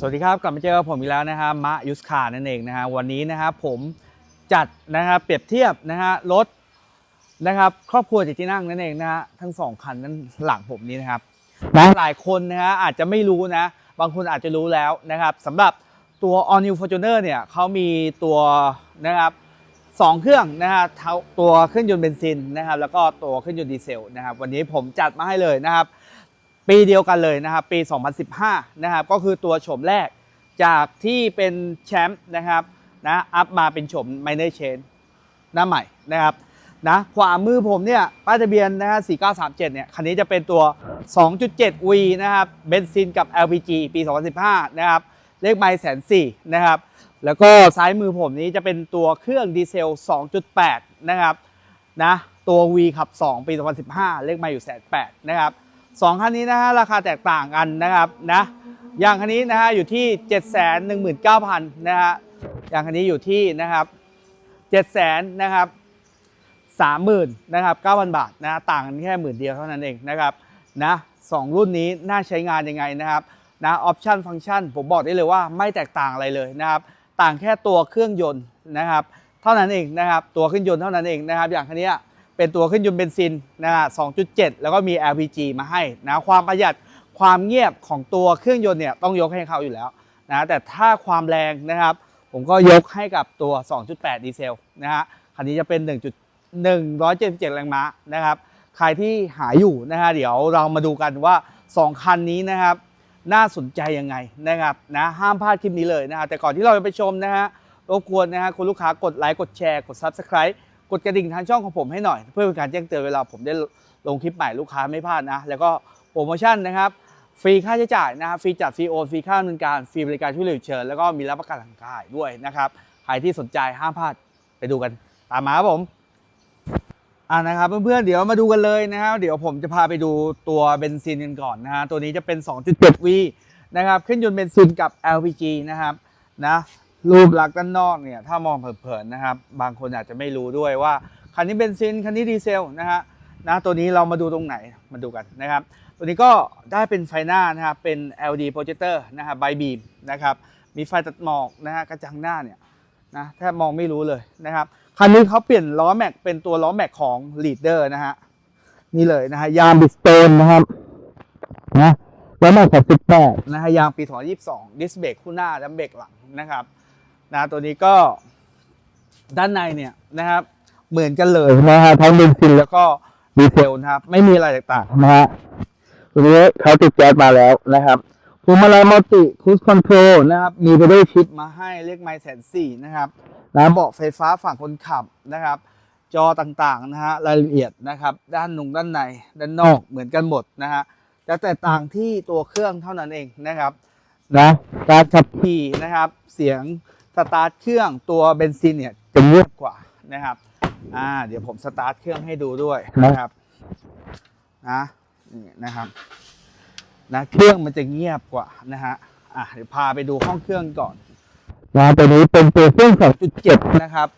สวัสดีครับกลับมาเจอกับผมอีกแล้วนะฮะมะยุสคานั่นเองนะฮะวันนี้นะครับผมจัดนะครับเปรียบเทียบนะฮะรถนะครับครอบครัวจ็ดที่นั่งนั่นเองนะฮะทั้งสองคันนั้นหลังผมนี้นะครับนะหลายคนนะฮะอาจจะไม่รู้นะ บางคนอาจจะรู้แล้วนะครับสำหรับตัว All New Fortuner เนี่ยเขามีตัวนะครับสองเครื่องนะฮะตัวเครื่องยนต์เบนซินนะครับแล้วก็ตัวเครื่องยนต์ดีเซลนะครับวันนี้ผมจัดมาให้เลยนะครับ ปีเดียวกันเลยนะครับปี 2015 นะครับก็คือตัวโฉมแรกจากที่เป็นแชมป์นะครับนะอัพมาเป็นโฉมไมเนอร์เชนหน้าใหม่นะครับนะขวามือผมเนี่ยป้ายทะเบียนนะฮะ4937 เนี่ย คันนี้จะเป็นตัว 2.7 V นะครับ เบนซินกับ LPG ปี 2015 นะครับ เลขไมล์แสนสี่นะครับ แล้วก็ซ้ายมือผมนี้จะเป็นตัวเครื่องดีเซล 2.8 นะครับ นะ ตัว V ขับ 2 ปี 2015 เลขไมล์อยู่แสนแปดนะครับ สองคันนี้นะฮะราคาแตกต่างกันนะครับนะอย่างคันนี้นะฮะอยู่ที่ 7 1 9 0 0 0นะฮะอย่างคันนี้อยู่ที่นะครับ7 0 0 0นะครับ30,000นะครับ9,000บาทนะฮะต่างกันแค่หมื่นเดียวเท่านั้นเองนะครับนะสองรุ่นนี้น่าใช้งานยังไงนะครับนะออปชันฟังก์ชันผมบอกได้เลยว่าไม่แตกต่างอะไรเลยนะครับต่างแค่ตัวเครื่องยนต์นะครับเท่านั้นเองนะครับตัวเครื่องยนต์เท่านั้นเองนะครับอย่างคันนี้ เป็นตัวเครื่องยนต์เบนซินนะฮะ2.7 แล้วก็มี LPG มาให้นะความประหยัดความเงียบของตัวเครื่องยนต์เนี่ยต้องยกให้เขาอยู่แล้วนะแต่ถ้าความแรงนะครับ ผมก็ยกให้กับตัว 2.8 ดีเซลนะฮะคันนี้จะเป็น 1.177 แรงม้านะครับ ใครที่หาอยู่นะฮะเดี๋ยวเรามาดูกันว่า 2 คันนี้นะครับ น่าสนใจยังไงนะครับนะห้ามพลาดคลิปนี้เลยนะฮะแต่ก่อนที่เราจะไปชมนะฮะรบกวนนะฮะคุณลูกค้ากดไลค์กดแชร์กด Subscribe กดกระดิ่งทางช่องของผมให้หน่อย เพื่อเป็นการแจ้งเตือนเวลาผมได้ลงคลิปใหม่ลูกค้าไม่พลาดนะ แล้วก็โปรโมชั่นนะครับฟรีค่าใช้จ่ายนะครับฟรีจัดฟรีโอนฟรีค่าดำเนินการฟรีบริการช่วยเหลือเชิญแล้วก็มีรับประกันหลังกายด้วยนะครับใครที่สนใจห้ามพลาดไปดูกันตามมาครับผมอ่านะครับเพื่อนๆเดี๋ยวมาดูกันเลยนะครับเดี๋ยวผมจะพาไปดูตัวเบนซินกันก่อนนะฮะตัวนี้จะเป็น 2.7V นะครับเครื่องยนต์เบนซินกับ LPG นะครับนะ รูปลักษณ์ด้านนอกเนี่ยถ้ามองเผินๆนะครับ บางคนอาจจะไม่รู้ด้วยว่าคันนี้เบนซินคันนี้ดีเซลนะฮะนะตัวนี้เรามาดูตรงไหนมาดูกันนะครับ ตัวนี้ก็ได้เป็นไฟหน้านะครับเป็น LED projector นะครับบีมนะครับมีไฟตัดหมอกนะฮะกระจังหน้าเนี่ยนะแทบมองไม่รู้เลยนะครับคันนี้เขาเปลี่ยนล้อแม็กเป็นตัวล้อแม็กของ Leader นะฮะนี่เลยนะฮะยางบิสโตนนะครับนะล้อแม็กของ18นะฮะยางปี2022ดิสเบรกคู่หน้าและเบรกหลังนะครับ นะตัวนี้ก็ด้านในเนี่ยนะครับ เหมือนกันเลยนะฮะทั้งเบนซินแล้วก็ดีเซลนะครับ ไม่มีอะไรแตกต่างนะฮะตัวนี้เขาติดแก๊สมาแล้วนะครับพวงมาลัยมัลติคูสคอนโทรลนะครับ มีไปด้วยชิปมาให้เลขไมล์แสนสี่นะครับนะเบาะไฟฟ้าฝั่งคนขับนะครับ จอต่างๆนะฮะรายละเอียดนะครับ ด้านนุงด้านในด้านนอกเหมือนกันหมดนะฮะจะแตกต่างที่ตัวเครื่องเท่านั้นเองนะครับนะการขับขี่นะครับ เสียง สตาร์ทเครื่องตัวเบนซินเนี่ยจะเงียบกว่านะครับอ่าเดี๋ยวผมสตาร์ทเครื่องให้ดูด้วยนะครับนะนี่นะครับนะเครื่องมันจะเงียบกว่านะฮะอะเดี๋ยวพาไปดูห้องเครื่องก่อนนะตัวนี้เป็นตัวเครื่อง 2.7 นะครับ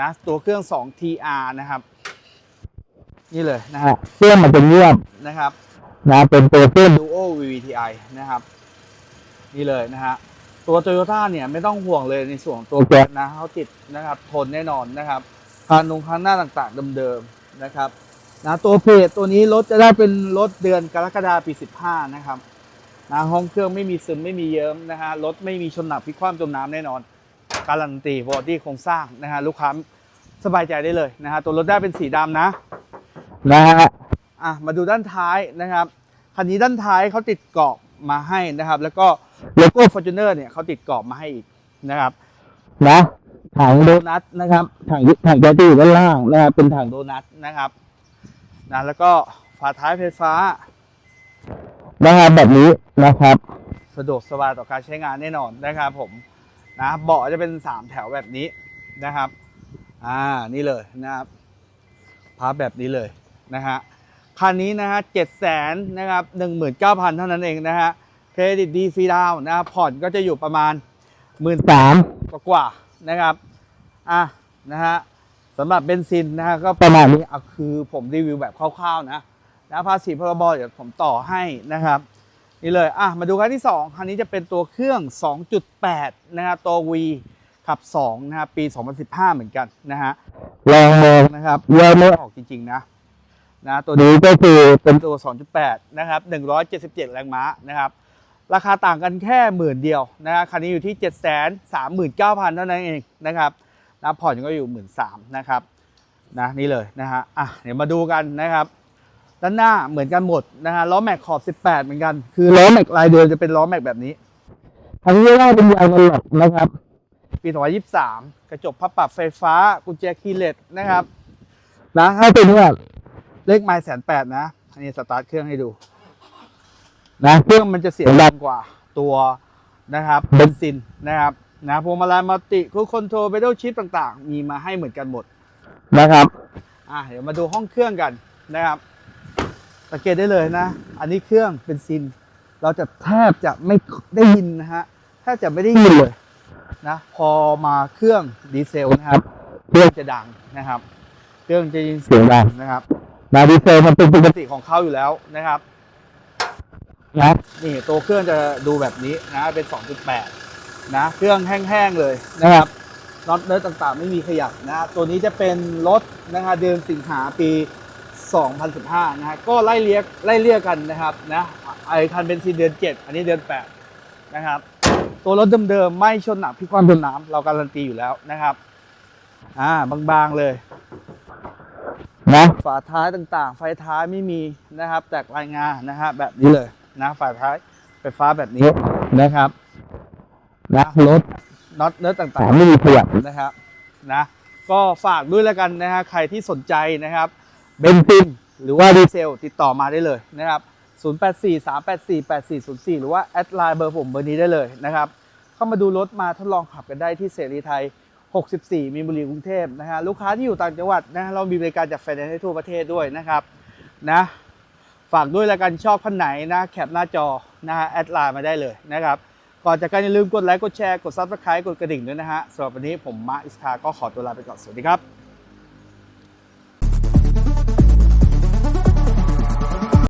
นะตัวเครื่อง 2 TR นะครับ นี่เลยนะฮะเครื่องมันจะเงียบนะครับนะเป็นตัวเครื่อง Duo VVTi นะครับ นี่เลยนะฮะ ตัว Toyota เนี่ยไม่ต้องห่วงเลยในส่วนของตัวแก๊สนะเขาติดนะครับทนแน่นอนนะครับคานงคันหน้าต่างๆเดิมๆนะครับนะตัวเพจตัวนี้รถจะได้เป็นรถเดือนกรกฎาปี 15 นะครับนะห้องเครื่องไม่มีซึมไม่มีเยิ้มนะฮะรถไม่มีชนหนักพลิกคว่ำจมน้ำแน่นอน การันตีบอดี้โครงสร้างนะฮะลูกค้าสบายใจได้เลยนะฮะตัวรถได้เป็นสีดำนะนะฮะอะมาดูด้านท้ายนะครับคันนี้ด้านท้ายเขาติดกรอบมาให้นะครับ แล้วก็ โลโก้ Fortuner เนี่ยเขาติดกรอบมาให้อีกนะครับนะถังโดนัทนะครับถังถังแก๊สที่อยู่ด้านล่างนะครับเป็นถังโดนัทนะครับนะแล้วก็ฝาท้ายไฟฟ้านะครับแบบนี้นะครับ สะดวกสบายต่อการใช้งานแน่นอนนะครับผมนะเบาะจะเป็นสามแถวแบบนี้นะครับอ่านี่เลยนะครับพับแบบนี้เลยนะฮะคันนี้นะฮะเจ็ดแสนนะครับหนึ่งหมื่นเก้าพันเท่านั้นเองนะฮะ เครดิตดีฟรีดาวน์นะครับผ่อนก็จะอยู่ประมาณหมื่นสามกว่าๆนะครับอะนะฮะสำหรับเบนซินนะฮะก็ประมาณนี้เอาคือผมรีวิวแบบคร่าวๆนะนะภาษีพรบเดี๋ยวผมต่อให้นะครับ นี่เลยอะมาดูคันที่ 2 คันนี้จะเป็นตัวเครื่อง 2.8 นะฮะตัว V ขับ2นะฮะปี 2015 เหมือนกันนะฮะลองมองนะครับแยกไม่ออกจริงๆนะนะตัวนี้ก็คือเป็นตัว 2.8 นะครับ 177 แรงม้านะครับ ราคาต่างกันแค่หมื่นเดียวนะฮะคันนี้อยู่ที่ 739,000เท่านั้นเองนะครับนะผ่อนก็อยู่ 1 3ื่นนะครับนะนี่เลยนะฮะอะเดี๋ยวมาดูกันนะครับด้านหน้าเหมือนกันหมดนะฮะล้อแม็กขอบ 18 เหมือนกัน คือล้อแม็กลายเดิมจะเป็นล้อแม็กแบบนี้ทั้งนี้ว่าเป็นยางกันหลอกนะครับปี2023 กระจกพับปรับไฟฟ้า กุญแจคีย์เลสนะครับนะให้เป็นว่าเลขไมล์แสนแปดนะอันนี้สตาร์ทเครื่องให้ดู นะเครื่องมันจะเสียงดังกว่าตัวนะครับเบนซินนะครับนะพวงมาลัยมัลติคูคอนโทรลเบดชิปต่างๆ มีมาให้เหมือนกันหมดนะครับอะเดี๋ยวมาดูห้องเครื่องกันนะครับสังเกตได้เลยนะ อันนี้เครื่องเป็นซิน เราจะแทบจะไม่ได้ยินนะฮะแทบจะไม่ได้ยินเลยนะพอมาเครื่องดีเซลนะครับ เครื่องจะดังนะครับ เครื่องจะยินเสียงดังนะครับนะดีเซลมันเป็นปกติของเขาอยู่แล้วนะครับ นะนี่ตัวเครื่องจะดูแบบนี้นะเป็น 2.8 นะเครื่องแห้งๆเลยนะครับน็อตเนื้อต่างๆ ไม่มีขยับนะตัวนี้จะเป็นรถนะฮะเดือนสิงหาปี 2015 นะฮะก็ไล่เลียกไล่เลียกกันนะครับนะไอคันเบนซินเดือน 7 อันนี้เดือน 8 นะครับ ตัวรถเดิมๆ ไม่ชนหนักพิความทนน้ำเราการันตีอยู่แล้วนะครับอ่าบางๆเลยนะฝาท้ายต่างๆ ไฟท้ายไม่มีนะครับแตกลายงานะฮะแบบนี้เลย นะฝาท้ายไฟฟ้าแบบนี้นะครับนะรถน็อตเนื้อต่างๆไม่มีขยับนะครับนะก็ฝากด้วยแล้วกันนะฮะใครที่สนใจนะครับเบนซินหรือว่าดีเซลติดต่อมาได้เลยนะครับ 0843848404 หรือว่าแอดไลน์เบอร์ผมเบอร์นี้ได้เลยนะครับ เข้ามาดูรถมาทดลองขับกันได้ที่เสรีไทย 64 มีนบุรีกรุงเทพนะฮะลูกค้าที่อยู่ต่างจังหวัดนะเรามีบริการจัดไฟแนนซ์ให้ทั่วประเทศด้วยนะครับนะ ฝากด้วยแล้วกันชอบผ่านไหนนะแคปหน้าจอนะฮะแอดไลน์มาได้เลยนะครับก่อนจากการอย่าลืมกดไลค์กดแชร์กด Subscribe กดกระดิ่งด้วยนะฮะสำหรับวันนี้ผมมาอิสตาก็ขอตัวลาไปก่อนสวัสดีครับ